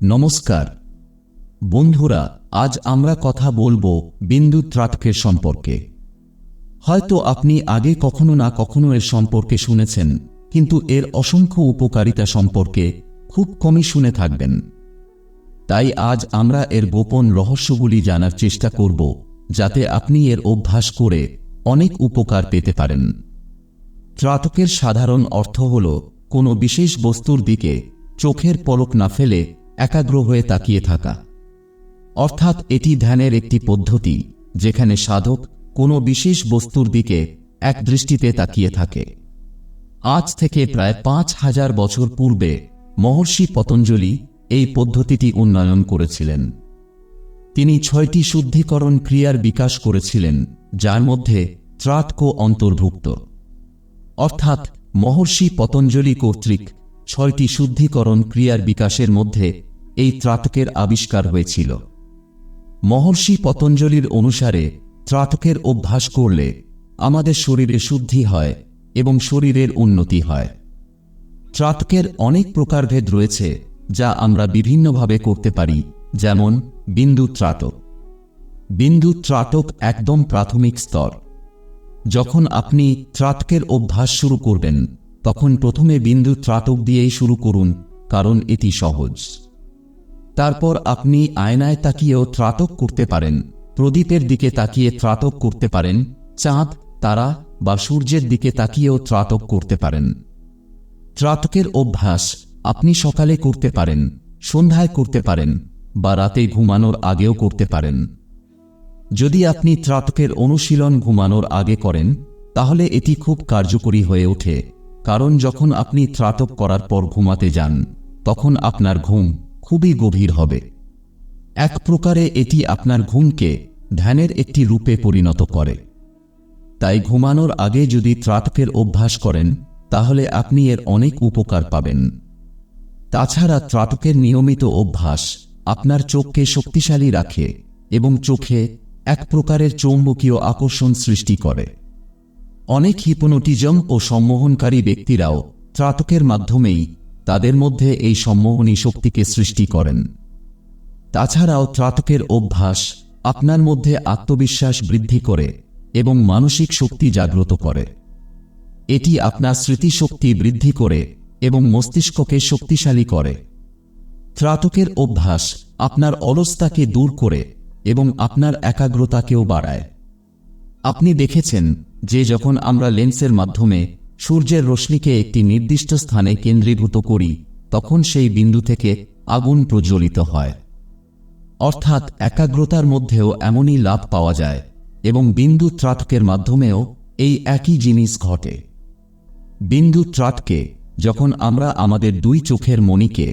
নমস্কার। বন্ধুরা, আজ আমরা কথা বলব বিন্দু ত্রাটকের সম্পর্কে। হয়তো আপনি আগে কখনো না কখনো এর সম্পর্কে শুনেছেন, কিন্তু এর অসংখ্য উপকারিতা সম্পর্কে খুব কমই শুনে থাকবেন। তাই আজ আমরা এর গোপন রহস্যগুলি জানার চেষ্টা করব, যাতে আপনি এর অভ্যাস করে অনেক উপকার পেতে পারেন। ত্রাটকের সাধারণ অর্থ হল, কোনো বিশেষ বস্তুর দিকে চোখের পলক না ফেলে একাগ্র হয়ে তাকিয়ে থাকা। অর্থাৎ এটি ধ্যানের একটি পদ্ধতি, যেখানে সাধক কোনো বিশেষ বস্তুর দিকে এক দৃষ্টিতে তাকিয়ে থাকে। আজ থেকে প্রায় পাঁচ হাজার বছর পূর্বে মহর্ষি পতঞ্জলি এই পদ্ধতিটি উন্নয়ন করেছিলেন। তিনি ছয়টি শুদ্ধিকরণ ক্রিয়ার বিকাশ করেছিলেন, যার মধ্যে ত্রাটকো অন্তর্ভুক্ত। অর্থাৎ মহর্ষি পতঞ্জলি কর্তৃক ছয়টি শুদ্ধিকরণ ক্রিয়ার বিকাশের মধ্যে এই ত্রাটকের আবিষ্কার হয়েছিল। মহর্ষি পতঞ্জলির অনুসারে ত্রাটকের অভ্যাস করলে আমাদের শরীরে শুদ্ধি হয় এবং শরীরের উন্নতি হয়। ত্রাটকের অনেক প্রকারভেদ রয়েছে যা আমরা বিভিন্নভাবে করতে পারি, যেমন বিন্দু ত্রাটক বিন্দু ত্রাটক একদম প্রাথমিক স্তর। যখন আপনি ত্রাটকের অভ্যাস শুরু করবেন, তখন প্রথমে বিন্দু ত্রাটক দিয়েই শুরু করুন, কারণ এটি সহজ। তারপর আপনি আয়নায় তাকিয়েও ত্রাতক করতে পারেন। প্রদীপের দিকে তাকিয়ে ত্রাতক করতে পারেন। চাঁদ, তারা বা সূর্যের দিকে তাকিয়েও ত্রাতক করতে পারেন। ত্রাতকের অভ্যাস, আপনি সকালে করতে পারেন, সন্ধ্যায় করতে পারেন বা রাতে ঘুমানোর আগেও করতে পারেন। যদি আপনি ত্রাতকের অনুশীলন ঘুমানোর আগে করেন, তাহলে এটি খুব কার্যকরী হয়ে ওঠে। কারণ যখন আপনি ত্রাতক করার পর ঘুমাতে যান, তখন আপনার ঘুম খুবই গভীর হবে। এক প্রকারে এটি আপনার ঘুমকে ধ্যানের একটি রূপে পরিণত করে। তাই ঘুমানোর আগে যদি ত্রাটকের অভ্যাস করেন, তাহলে আপনি এর অনেক উপকার পাবেন। তাছাড়া ত্রাটকের নিয়মিত অভ্যাস আপনার চোখকে শক্তিশালী রাখে এবং চোখে এক প্রকারের চৌম্বকীয় আকর্ষণ সৃষ্টি করে। অনেক হিপনোটিজম ও সম্মোহনকারী ব্যক্তিরাও ত্রাটকের মাধ্যমেই তাদের মধ্যে এই সম্মোহনী শক্তিকে সৃষ্টি করেন। তাছাড়াও ত্রাটকের অভ্যাস আপনার মধ্যে আত্মবিশ্বাস বৃদ্ধি করে এবং মানসিক শক্তি জাগ্রত করে। এটি আপনার স্মৃতিশক্তি বৃদ্ধি করে এবং মস্তিষ্ককে শক্তিশালী করে। ত্রাটকের অভ্যাস আপনার অলসতাকে দূর করে এবং আপনার একাগ্রতাকেও বাড়ায়। আপনি দেখেছেন যে যখন আমরা লেন্সের মাধ্যমে সূর্যের রশ্মিকে একটি নির্দিষ্ট স্থানে কেন্দ্রীভূত করি, তখন সেই বিন্দু থেকে আগুন প্রজ্বলিত হয়। অর্থাৎ একাগ্রতার মধ্যেও এমনই লাভ পাওয়া যায়, এবং বিন্দু ত্রাটকের মাধ্যমেও এই একই জিনিস ঘটে। বিন্দু ত্রাটকে, যখন আমরা আমাদের দুই চোখের মণিকে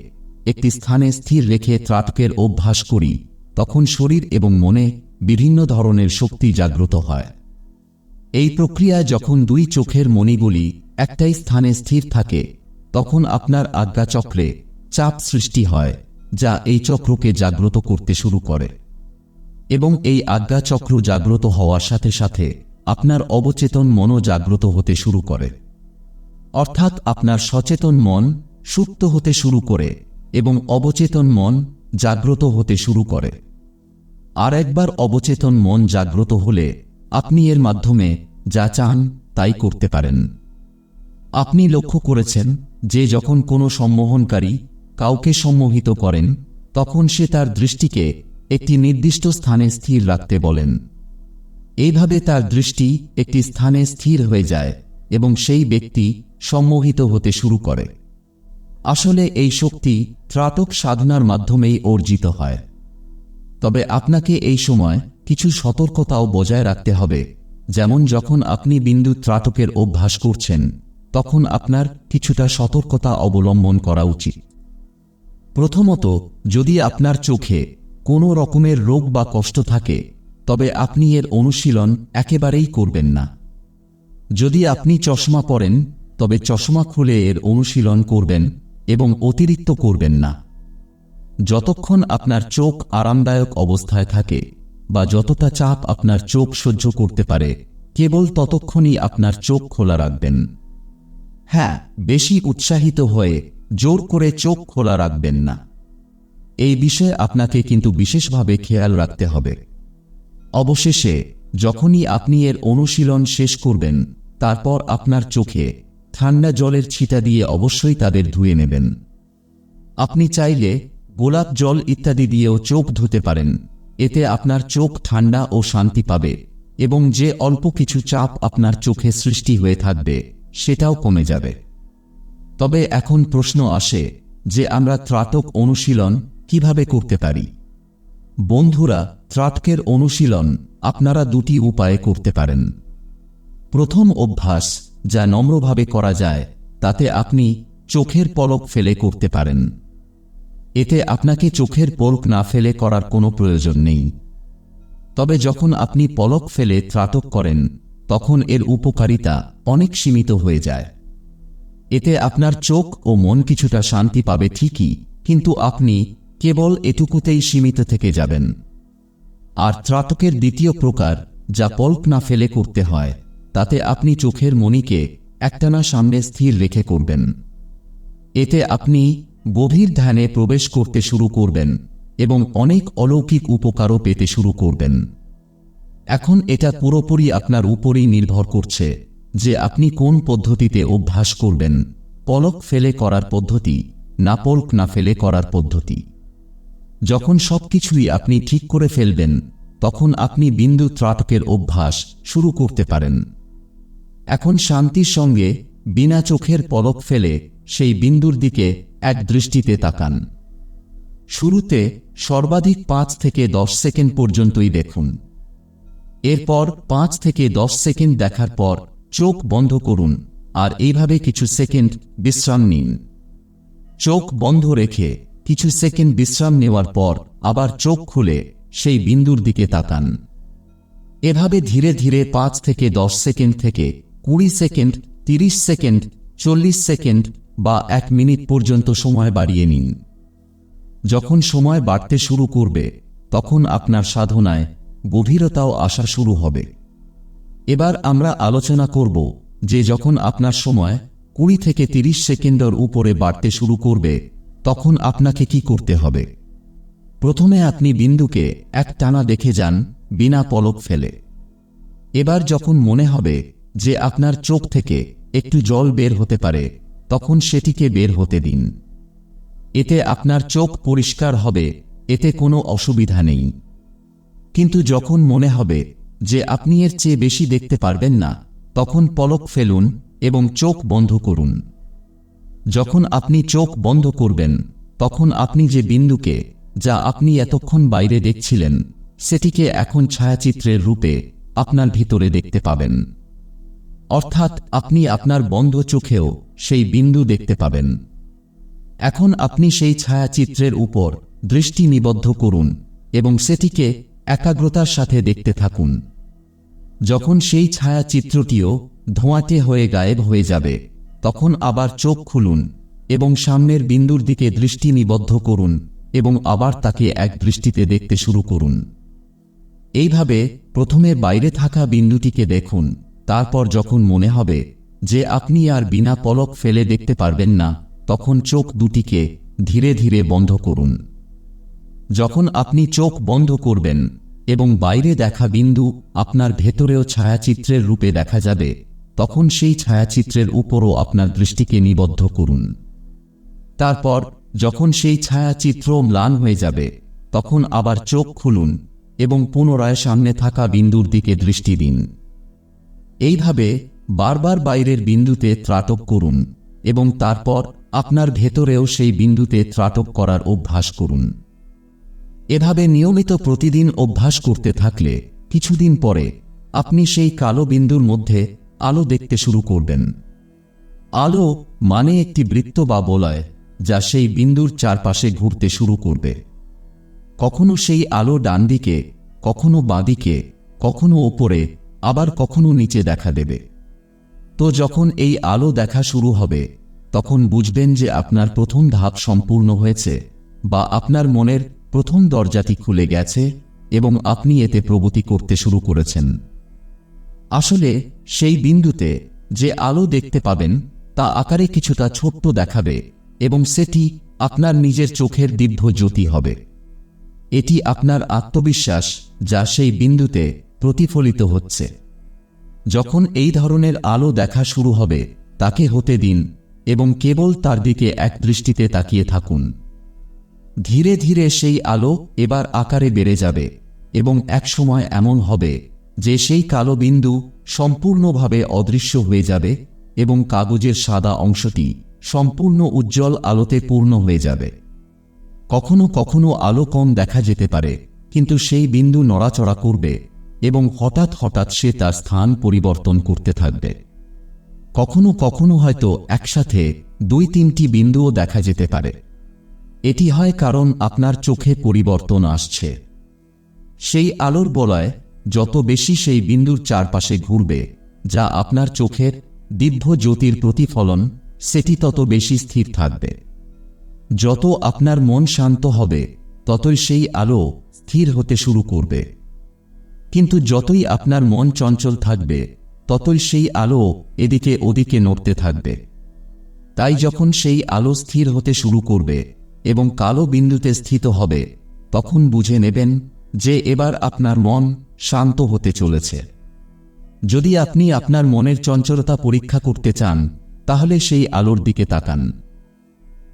একটি স্থানে স্থির রেখে ত্রাটকের অভ্যাস করি, তখন শরীর এবং মনে বিভিন্ন ধরনের শক্তি জাগ্রত হয়। এই প্রক্রিয়ায় যখন দুই চোখের মণিগুলি একটাই স্থানে স্থির থাকে, তখন আপনার আজ্ঞাচক্রে চাপ সৃষ্টি হয়, যা এই চক্রকে জাগ্রত করতে শুরু করে। এবং এই আজ্ঞাচক্র জাগ্রত হওয়ার সাথে সাথে আপনার অবচেতন মনও জাগ্রত হতে শুরু করে। অর্থাৎ আপনার সচেতন মন সুপ্ত হতে শুরু করে এবং অবচেতন মন জাগ্রত হতে শুরু করে। আর একবার অবচেতন মন জাগ্রত হলে আপনি এর মাধ্যমে যা চান তাই করতে পারেন। আপনি লক্ষ্য করেছেন যে যখন কোনো সম্মোহনকারী কাউকে সম্মোহিত করেন, তখন সে তার দৃষ্টিকে একটি নির্দিষ্ট স্থানে স্থির রাখতে বলেন। এইভাবে তার দৃষ্টি একটি স্থানে স্থির হয়ে যায় এবং সেই ব্যক্তি সম্মোহিত হতে শুরু করে। আসলে এই শক্তি ত্রাটক সাধনার মাধ্যমেই অর্জিত হয়। তবে আপনাকে এই সময় কিছু সতর্কতাও বজায় রাখতে হবে। যেমন যখন আপনি বিন্দু ত্রাটকের অভ্যাস করছেন, তখন আপনার কিছুটা সতর্কতা অবলম্বন করা উচিত। প্রথমত, যদি আপনার চোখে কোনো রকমের রোগ বা কষ্ট থাকে, তবে আপনি এর অনুশীলন একেবারেই করবেন না। যদি আপনি চশমা পরেন, তবে চশমা খুলে এর অনুশীলন করবেন এবং অতিরিক্ত করবেন না। যতক্ষণ আপনার চোখ আরামদায়ক অবস্থায় থাকে বা যতটা চাপ আপনার চোখ সহ্য করতে পারে, কেবল ততক্ষণই আপনার চোখ খোলা রাখবেন। হ্যাঁ বেশি উৎসাহিত হয়ে জোর করে চোখ খোলা রাখবেন না। এই বিষয়ে আপনাকে কিন্তু বিশেষভাবে খেয়াল রাখতে হবে। অবশেষে, যখনই আপনি এর অনুশীলন শেষ করবেন, তারপর আপনার চোখে ঠান্ডা জলের ছিটা দিয়ে অবশ্যই তাদের ধুয়ে নেবেন। আপনি চাইলে গোলাপ জল ইত্যাদি দিয়েও চোখ ধুতে পারেন। এতে আপনার চোখ ঠান্ডা ও শান্তি পাবে এবং যে অল্প কিছু চাপ আপনার চোখে সৃষ্টি হয়ে থাকবে, সেটাও কমে যাবে। তবে এখন প্রশ্ন আসে যে আমরা ত্রাটক অনুশীলন কীভাবে করতে পারি? বন্ধুরা ত্রাটকের অনুশীলন আপনারা দুটি উপায়ে করতে পারেন। প্রথম অভ্যাস যা নম্রভাবে করা যায়, তাতে আপনি চোখের পলক ফেলে করতে পারেন। এতে আপনাকে চোখের পলক না ফেলে করার কোনো প্রয়োজন নেই। তবে যখন আপনি পলক ফেলে ত্রাটক করেন, তখন এর উপকারিতা অনেক সীমিত হয়ে যায়। এতে আপনার চোখ ও মন কিছুটা শান্তি পাবে ঠিকই, কিন্তু আপনি কেবল এটুকুতেই সীমিত থেকে যাবেন। আর ত্রাটকের দ্বিতীয় প্রকার, যা পল্ক না ফেলে করতে হয়, তাতে আপনি চোখের মণিকে একটানা সামনে স্থির রেখে করবেন। এতে আপনি গভীর ধ্যানে প্রবেশ করতে শুরু করবেন এবং অনেক অলৌকিক উপকারও পেতে শুরু করবেন। এখন এটা পুরোপুরি আপনার উপরই নির্ভর করছে যে আপনি কোন পদ্ধতিতে অভ্যাস করবেন। পলক ফেলে করার পদ্ধতি, না পলক না ফেলে করার পদ্ধতি। যখন সবকিছুই আপনি ঠিক করে ফেলবেন, তখন আপনি বিন্দু ত্রাটকের অভ্যাস শুরু করতে পারেন। এখন শান্তির সঙ্গে বিনা চোখের পলক ফেলে সেই বিন্দুর দিকে এক দৃষ্টিতে তাকান। শুরুতে সর্বাধিক পাঁচ থেকে দশ সেকেন্ড পর্যন্তই দেখুন। এরপর পাঁচ থেকে দশ সেকেন্ড দেখার পর চোখ বন্ধ করুন আর এইভাবে কিছু সেকেন্ড বিশ্রাম নিন। চোখ বন্ধ রেখে কিছু সেকেন্ড বিশ্রাম নেওয়ার পর আবার চোখ খুলে সেই বিন্দুর দিকে তাকান। এভাবে ধীরে ধীরে পাঁচ থেকে দশ সেকেন্ড থেকে কুড়ি সেকেন্ড তিরিশ সেকেন্ড, চল্লিশ সেকেন্ড বা এক মিনিট পর্যন্ত সময় বাড়িয়ে নিন। যখন সময় বাড়তে শুরু করবে, তখন আপনার সাধনায় গভীরতাও আসা শুরু হবে। এবার আমরা আলোচনা করব যে যখন আপনার সময় কুড়ি থেকে তিরিশ সেকেন্ডের উপরে বাড়তে শুরু করবে, তখন আপনাকে কি করতে হবে? প্রথমে আপনি বিন্দুকে এক টানা দেখে যান, বিনা পলক ফেলে। এবার যখন মনে হবে যে আপনার চোখ থেকে একটু জল বের হতে পারে, তখন সেটিকে বের হতে দিন। এতে আপনার চোখ পরিষ্কার হবে, এতে কোনো অসুবিধা নেই। কিন্তু যখন মনে হবে যে আপনি এর চেয়ে বেশি দেখতে পারবেন না, তখন পলক ফেলুন এবং চোখ বন্ধ করুন। যখন আপনি চোখ বন্ধ করবেন, তখন আপনি যে বিন্দুকে, যা আপনি এতক্ষণ বাইরে দেখছিলেন, সেটিকে এখন ছায়াচিত্রের রূপে আপনার ভিতরে দেখতে পাবেন। অর্থাৎ আপনি আপনার বন্ধ চোখেও সেই বিন্দু দেখতে পাবেন। এখন আপনি সেই ছায়াচিত্রের উপর দৃষ্টি নিবদ্ধ করুন এবং সেটিকে একাগ্রতার সাথে দেখতে থাকুন। যখন সেই ছায়াচিত্রটিও ধোঁয়াটে হয়ে গায়েব হয়ে যাবে, তখন আবার চোখ খুলুন এবং সামনের বিন্দুর দিকে দৃষ্টি নিবদ্ধ করুন এবং আবার তাকে এক দৃষ্টিতে দেখতে শুরু করুন। এইভাবে প্রথমে বাইরে থাকা বিন্দুটিকে দেখুন। তারপর যখন মনে হবে যে আপনি আর বিনা পলক ফেলে দেখতে পারবেন না, তখন চোখ দুটিকে ধীরে ধীরে বন্ধ করুন। যখন আপনি চোখ বন্ধ করবেন এবং বাইরে দেখা বিন্দু আপনার ভেতরেও ছায়াচিত্রের রূপে দেখা যাবে, তখন সেই ছায়াচিত্রের উপরও আপনার দৃষ্টিকে নিবদ্ধ করুন। তারপর যখন সেই ছায়াচিত্র ম্লান হয়ে যাবে, তখন আবার চোখ খুলুন এবং পুনরায় সামনে থাকা বিন্দুর দিকে দৃষ্টি দিন। এইভাবে বারবার বাইরের বিন্দুতে ত্রাটক করুন এবং তারপর আপনার ভেতরেও সেই বিন্দুতে ত্রাটক করার অভ্যাস করুন। এভাবে নিয়মিত প্রতিদিন অভ্যাস করতে থাকলে কিছুদিন পরে আপনি সেই কালো বিন্দুর মধ্যে আলো দেখতে শুরু করবেন। আলো মানে একটি বৃত্ত বা বলয় যা সেই বিন্দুর চারপাশে ঘুরতে শুরু করবে। কখনো সেই আলো ডান দিকে কখনো বাঁদিকে, কখনো ওপরে আবার কখনো নিচে দেখা দেবে। তো যখন এই আলো দেখা শুরু হবে, তখন বুঝবেন যে আপনার প্রথম ধাপ সম্পূর্ণ হয়েছে বা আপনার মনের প্রথম দরজাটি খুলে গেছে এবং আপনি এতে প্রগতি করতে শুরু করেছেন। আসলে সেই বিন্দুতে যে আলো দেখতে পাবেন, তা আকারে কিছুটা ছোট্ট দেখাবে এবং সেটি আপনার নিজের চোখের দিব্য জ্যোতি হবে। এটি আপনার আত্মবিশ্বাস যা সেই বিন্দুতে প্রতিফলিত হচ্ছে। যখন এই ধরনের আলো দেখা শুরু হবে, তাকে হতে দিন এবং কেবল তার দিকে এক দৃষ্টিতে তাকিয়ে থাকুন। ধীরে ধীরে সেই আলো এবার আকারে বেড়ে যাবে এবং একসময় এমন হবে যে সেই কালো বিন্দু সম্পূর্ণভাবে অদৃশ্য হয়ে যাবে এবং কাগজের সাদা অংশটি সম্পূর্ণ উজ্জ্বল আলোতে পূর্ণ হয়ে যাবে। কখনো কখনো আলো কম দেখা যেতে পারে, কিন্তু সেই বিন্দু নড়াচড়া করবে এবং হঠাৎ হঠাৎ সে তার স্থান পরিবর্তন করতে থাকবে। কখনো কখনো হয়তো একসাথে দুই তিনটি বিন্দুও দেখা যেতে পারে। এটি হয় কারণ আপনার চোখে পরিবর্তন আসছে। সেই আলোর বলয় যত বেশি সেই বিন্দুর চারপাশে ঘুরবে, যা আপনার চোখের দিব্য জ্যোতির প্রতিফলন, সেটি তত বেশি স্থির থাকবে। যত আপনার মন শান্ত হবে, ততই সেই আলো স্থির হতে শুরু করবে। কিন্তু যতই আপনার মন চঞ্চল থাকবে, ততই সেই আলো এদিকে ওদিকে নড়তে থাকবে। তাই যখন সেই আলো স্থির হতে শুরু করবে এবং কালো বিন্দুতে স্থিত হবে, তখন বুঝে নেবেন যে এবার আপনার মন শান্ত হতে চলেছে। যদি আপনি আপনার মনের চঞ্চলতা পরীক্ষা করতে চান, তাহলে সেই আলোর দিকে তাকান।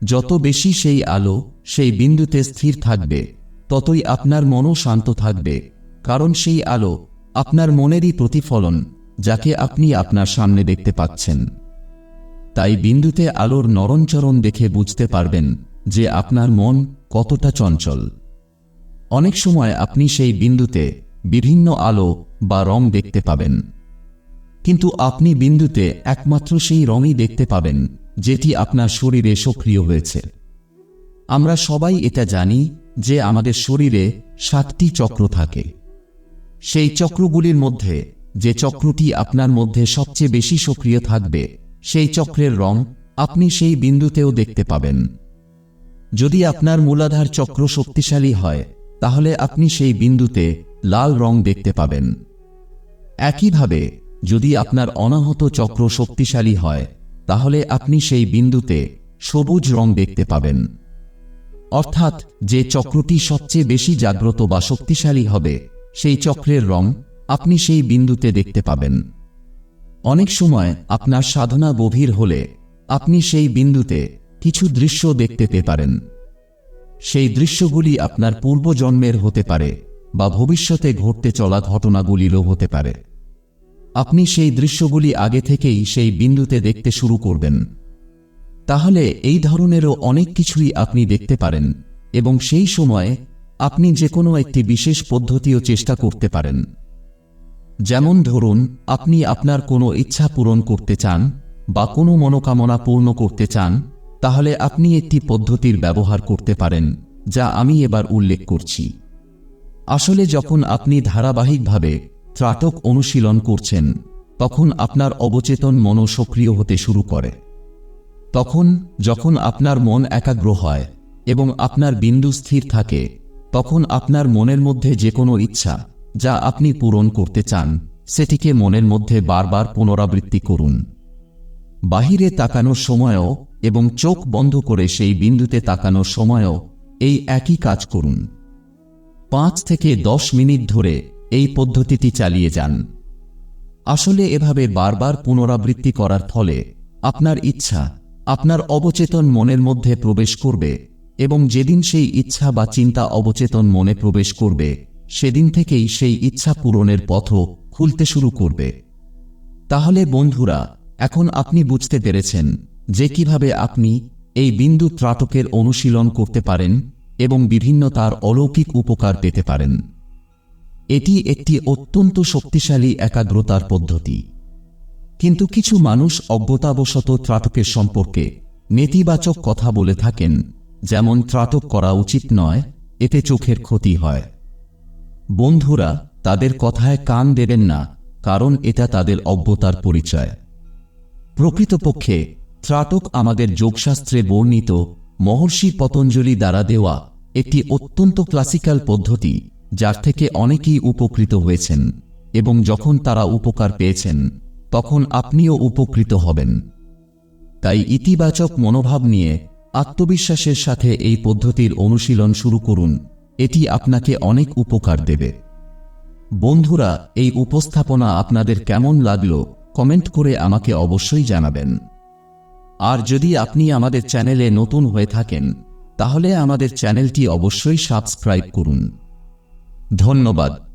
যত বেশি সেই আলো সেই বিন্দুতে স্থির থাকবে, ততই আপনার মনও শান্ত থাকবে। কারণ সেই আলো আপনার মনেরই প্রতিফলন, যাকে আপনি আপনার সামনে দেখতে পাচ্ছেন। তাই বিন্দুতে আলোর নরণচরণ দেখে বুঝতে পারবেন যে আপনার মন কতটা চঞ্চল। অনেক সময় আপনি সেই বিন্দুতে বিভিন্ন আলো বা রং দেখতে পাবেন। কিন্তু আপনি বিন্দুতে একমাত্র সেই রঙই দেখতে পাবেন, যেটি আপনার শরীরে সক্রিয় হয়েছে। আমরা সবাই এটা জানি যে আমাদের শরীরে সাতটি চক্র থাকে। সেই চক্রগুলির মধ্যে, যে চক্রটি আপনার মধ্যে সবচেয়ে বেশি সক্রিয় থাকবে, সেই চক্রের রং আপনি সেই বিন্দুতেও দেখতে পাবেন। যদি আপনার মূলাধার চক্র শক্তিশালী হয়, তাহলে আপনি সেই বিন্দুতে লাল রং দেখতে পাবেন। একইভাবে, যদি আপনার অনাহত চক্র শক্তিশালী হয়, তাহলে আপনি সেই বিন্দুতে সবুজ রং দেখতে পাবেন। অর্থাৎ, যে চক্রটি সবচেয়ে বেশি জাগ্রত বা শক্তিশালী হবে সেই চক্রের রং আপনি সেই বিন্দুতে দেখতে পাবেন। অনেক সময় আপনার সাধনা গভীর হলে আপনি সেই বিন্দুতে কিছু দৃশ্য দেখতে পেতে পারেন। সেই দৃশ্যগুলি আপনার পূর্বজন্মের হতে পারে বা ভবিষ্যতে ঘটতে চলা ঘটনাগুলিরও হতে পারে। আপনি সেই দৃশ্যগুলি আগে থেকেই সেই বিন্দুতে দেখতে শুরু করবেন। তাহলে এই ধরনেরও অনেক কিছুই আপনি দেখতে পারেন এবং সেই সময়ে আপনি যে কোনো একটি বিশেষ পদ্ধতিও চেষ্টা করতে পারেন। যেমন ধরুন, আপনি আপনার কোনো ইচ্ছা পূরণ করতে চান বা কোনো মনোকামনা পূর্ণ করতে চান, তাহলে আপনি একটি পদ্ধতির ব্যবহার করতে পারেন, যা আমি এবার উল্লেখ করছি। আসলে যখন আপনি ধারাবাহিকভাবে ত্রাটক অনুশীলন করছেন, তখন আপনার অবচেতন মন সক্রিয় হতে শুরু করে। তখন, যখন আপনার মন একাগ্র হয় এবং আপনার বিন্দু স্থির থাকে তখন আপনার মনের মধ্যে যে কোনো ইচ্ছা যা আপনি পূরণ করতে চান, সেটিকে মনের মধ্যে বারবার পুনরাবৃত্তি করুন। বাহিরে তাকানোর সময়ও এবং চোখ বন্ধ করে সেই বিন্দুতে তাকানোর সময়ও এই একই কাজ করুন। পাঁচ থেকে দশ মিনিট ধরে এই পদ্ধতিটি চালিয়ে যান। আসলে এভাবে বারবার পুনরাবৃত্তি করার ফলে আপনার ইচ্ছা, আপনার অবচেতন মনের মধ্যে প্রবেশ করবে। এবং যেদিন সেই ইচ্ছা বা চিন্তা অবচেতন মনে প্রবেশ করবে, সেদিন থেকেই সেই ইচ্ছা পূরণের পথও খুলতে শুরু করবে। তাহলে বন্ধুরা, এখন আপনি বুঝতে পেরেছেন যে কীভাবে আপনি এই বিন্দু ত্রাটকের অনুশীলন করতে পারেন এবং বিভিন্ন তার অলৌকিক উপকার পেতে পারেন। এটি একটি অত্যন্ত শক্তিশালী একাগ্রতার পদ্ধতি। কিন্তু কিছু মানুষ অজ্ঞতাবশত ত্রাটকের সম্পর্কে নেতিবাচক কথা বলে থাকেন। যেমন ত্রাটক করা উচিত নয়, এতে চোখের ক্ষতি হয়। বন্ধুরা, তাদের কথায় কান দেবেন না, কারণ এটা তাদের অজ্ঞতার পরিচয়। প্রকৃতপক্ষে ত্রাটক আমাদের যোগশাস্ত্রে বর্ণিত মহর্ষি পতঞ্জলি দ্বারা দেওয়া একটি অত্যন্ত ক্লাসিক্যাল পদ্ধতি, যার থেকে অনেকেই উপকৃত হয়েছেন, এবং যখন তারা উপকার পেয়েছেন, তখন আপনিও উপকৃত হবেন। তাই ইতিবাচক মনোভাব নিয়ে আত্মবিশ্বাসের সাথে এই পদ্ধতির অনুশীলন শুরু করুন। এটি আপনাকে অনেক উপকার দেবে। বন্ধুরা, এই উপস্থাপনা আপনাদের কেমন লাগল, কমেন্ট করে আমাকে অবশ্যই জানাবেন। আর যদি আপনি আমাদের চ্যানেলে নতুন হয়ে থাকেন, তাহলে আমাদের চ্যানেলটি অবশ্যই সাবস্ক্রাইব করুন। ধন্যবাদ।